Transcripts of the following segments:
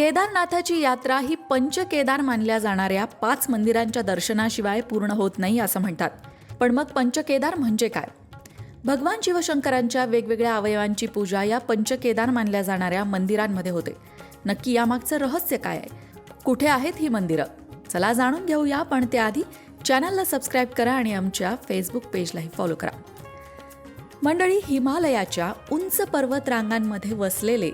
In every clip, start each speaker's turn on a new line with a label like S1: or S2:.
S1: केदारनाथाची यात्रा ही पंचकेदार मानल्या जाणाऱ्या पाच मंदिरांच्या दर्शनाशिवाय पूर्ण होत नाही असं म्हणतात. पण मग पंचकेदार म्हणजे काय? भगवान शिवशंकरांच्या वेगवेगळ्या अवयवांची पूजा या पंचकेदार मानल्या जाणाऱ्या मंदिरांमध्ये होते. नक्की यामागचं रहस्य काय आहे? कुठे आहेत ही मंदिरं? चला जाणून घेऊया पण त्याआधी चॅनलला सबस्क्राईब करा आणि आमच्या फेसबुक पेजलाही फॉलो करा. मंडळी हिमालयाच्या उंच पर्वत रांगांमध्ये वसलेले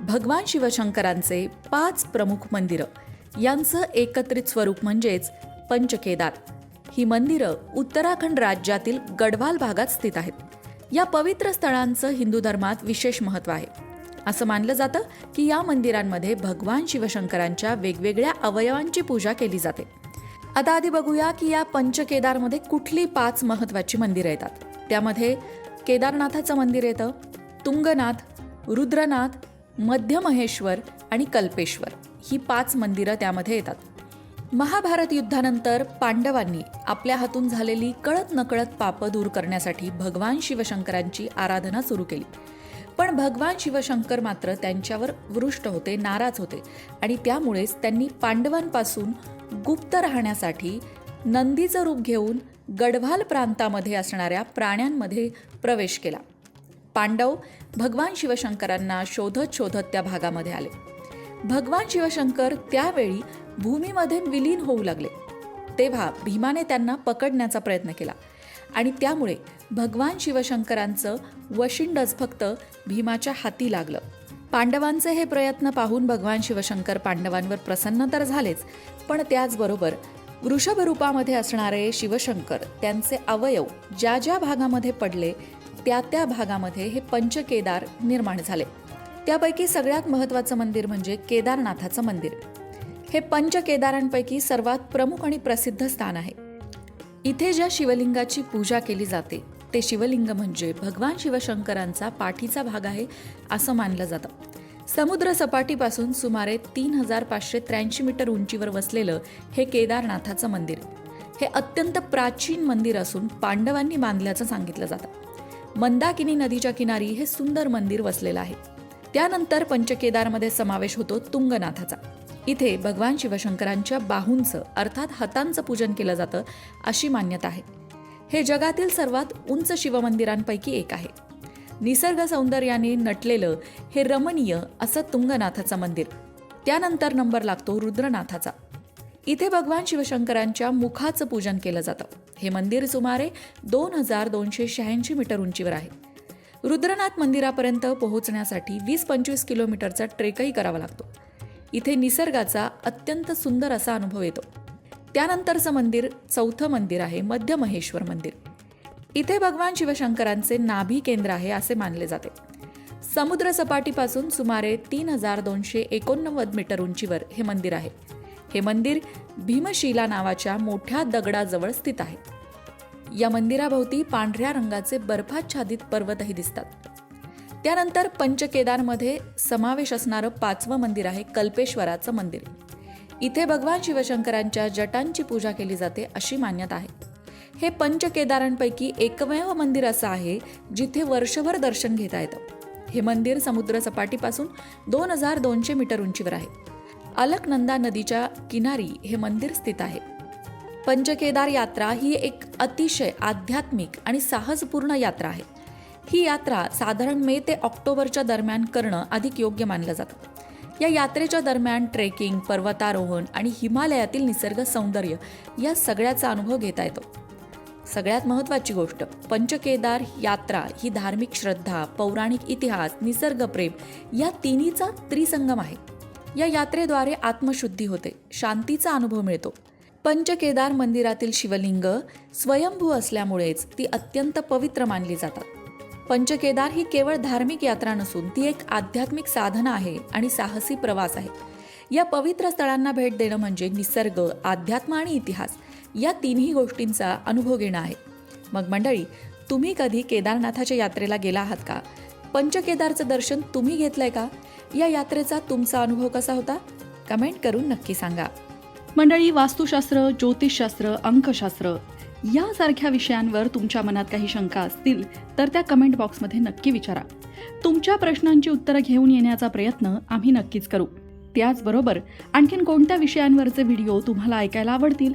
S1: भगवान शिवशंकरांचे पाच प्रमुख मंदिरं. यांचं एकत्रित स्वरूप म्हणजेच पंचकेदार. ही मंदिरं उत्तराखंड राज्यातील गढवाल भागात स्थित आहेत. या पवित्र स्थळांचं हिंदू धर्मात विशेष महत्त्व आहे. असं मानलं जातं की या मंदिरांमध्ये भगवान शिवशंकरांच्या वेगवेगळ्या अवयवांची पूजा केली जाते. आता आधी बघूया की या पंचकेदारमध्ये कुठली पाच महत्त्वाची मंदिरं येतात. त्यामध्ये केदारनाथाचं मंदिर येतं तुंगनाथ रुद्रनाथ मध्यमहेश्वर आणि कल्पेश्वर ही पाच मंदिरं त्यामध्ये येतात. महाभारत युद्धानंतर पांडवांनी आपल्या हातून झालेली कळत नकळत पापं दूर करण्यासाठी भगवान शिवशंकरांची आराधना सुरू केली. पण भगवान शिवशंकर मात्र त्यांच्यावर वृष्ट होते नाराज होते आणि त्यामुळेच त्यांनी पांडवांपासून गुप्त राहण्यासाठी नंदीचं रूप घेऊन गढवाल प्रांतामध्ये असणाऱ्या प्राण्यांमध्ये प्रवेश केला. पांडव भगवान शिवशंकरांना शोधत शोधत त्या भागामध्ये आले. भगवान शिवशंकर त्यावेळी भूमीमध्ये विलीन होऊ लागले. तेव्हा भीमाने त्यांना पकडण्याचा प्रयत्न केला आणि त्यामुळे भगवान शिवशंकरांचं वशिंडच फक्त भीमाच्या हाती लागलं. पांडवांचे हे प्रयत्न पाहून भगवान शिवशंकर पांडवांवर प्रसन्न तर झालेच पण त्याचबरोबर वृषभ रूपामध्ये असणारे शिवशंकर त्यांचे अवयव ज्या ज्या भागामध्ये पडले त्या त्या भागामध्ये हे पंचकेदार निर्माण झाले. त्यापैकी सगळ्यात महत्त्वाचं मंदिर म्हणजे केदारनाथाचं मंदिर. हे पंचकेदारांपैकी सर्वात प्रमुख आणि प्रसिद्ध स्थान आहे. इथे ज्या शिवलिंगाची पूजा केली जाते ते शिवलिंग म्हणजे भगवान शिवशंकरांचा पाठीचा भाग आहे असं मानलं जातं. समुद्र सपाटीपासून सुमारे तीन हजार पाचशे त्र्याऐंशी मीटर उंचीवर वसलेलं हे केदारनाथाचं मंदिर. हे अत्यंत प्राचीन मंदिर असून पांडवांनी बांधल्याचं सांगितलं जातं. मंदाकिनी नदीच्या किनारी हे सुंदर मंदिर वसलेलं आहे. त्यानंतर पंचकेदारमध्ये समावेश होतो तुंगनाथाचा. इथे भगवान शिवशंकरांच्या बाहूंचं अर्थात हातांचं पूजन केलं जातं अशी मान्यता आहे. हे जगातील सर्वात उंच शिवमंदिरांपैकी एक आहे. निसर्ग सौंदर्याने नटलेलं हे रमणीय असं तुंगनाथाचं मंदिर. त्यानंतर नंबर लागतो रुद्रनाथाचा. इथे भगवान शिवशंकरांच्या मुखाचं पूजन केलं जातं. हे मंदिर सुमारे दोन हजार दोनशे शहाऐंशी मीटर उंचीवर आहे. रुद्रनाथ मंदिरापर्यंत पोहोचण्यासाठी वीस पंचवीस किलोमीटरचा ट्रेकही करावा लागतो. इथे निसर्गाचा अत्यंत सुंदर असा अनुभव येतो. त्यानंतरचं मंदिर चौथं मंदिर आहे मध्य महेश्वर मंदिर. इथे भगवान शिवशंकरांचे नाभी केंद्र आहे असे मानले जाते. समुद्र सपाटीपासून सुमारे तीन हजार दोनशे एकोणनव्वद मीटर उंचीवर हे मंदिर आहे. हे मंदिर भीमशिला नावाच्या मोठ्या दगडाजवळ स्थित आहे. या मंदिराभोवती पांढऱ्या रंगाचे बर्फाच्छादित पर्वतही दिसतात. त्यानंतर पंचकेदारमध्ये समावेश असणारं पाचवं मंदिर आहे कल्पेश्वराचं मंदिर. इथे भगवान शिवशंकरांच्या जटांची पूजा केली जाते अशी मान्यता आहे. हे पंचकेदारांपैकी एकमेव मंदिर असं आहे जिथे वर्षभर दर्शन घेता येतं. हे मंदिर समुद्र सपाटीपासून दोन हजार दोनशे मीटर उंचीवर आहे. अलकनंदा नदीच्या किनारी हे मंदिर स्थित आहे. पंचकेदार यात्रा ही एक अतिशय आध्यात्मिक आणि साहसपूर्ण यात्रा आहे. ही यात्रा साधारण मे ते ऑक्टोबरच्या दरम्यान करणं अधिक योग्य मानलं जातं. या यात्रेच्या दरम्यान ट्रेकिंग पर्वतारोहण आणि हिमालयातील निसर्ग सौंदर्य या सगळ्याचा अनुभव घेता येतो. सगळ्यात महत्त्वाची गोष्ट पंचकेदार यात्रा ही धार्मिक श्रद्धा पौराणिक इतिहास निसर्गप्रेम या तिन्हीचा त्रिसंगम आहे. या यात्रेद्वारे आत्मशुद्धी होते शांतीचा अनुभव मिळतो. पंचकेदार मंदिरातील शिवलिंग स्वयंभू असल्यामुळेच ती अत्यंत पवित्र मानली जातात. पंचकेदार ही केवळ धार्मिक यात्रा नसून ती एक आध्यात्मिक साधना आहे आणि साहसी प्रवास आहे. या पवित्र स्थळांना भेट देणं म्हणजे निसर्ग अध्यात्म आणि इतिहास. या तिन्ही गोष्टींचा अनुभव घेणं आहे. मग मंडळी तुम्ही कधी केदारनाथाच्या यात्रेला गेला आहात का? पंचकेदारचं दर्शन तुम्ही घेतलंय का? या यात्रेचा तुमचा अनुभव कसा होता? कमेंट करून नक्की सांगा.
S2: मंडळी वास्तुशास्त्र ज्योतिषशास्त्र अंकशास्त्र यासारख्या विषयांवर तुमच्या मनात काही शंका असतील तर त्या कमेंट बॉक्समध्ये नक्की विचारा. तुमच्या प्रश्नांची उत्तरं घेऊन येण्याचा प्रयत्न आम्ही नक्कीच करू. त्याचबरोबर आणखीन कोणत्या विषयांवरचे व्हिडिओ तुम्हाला ऐकायला आवडतील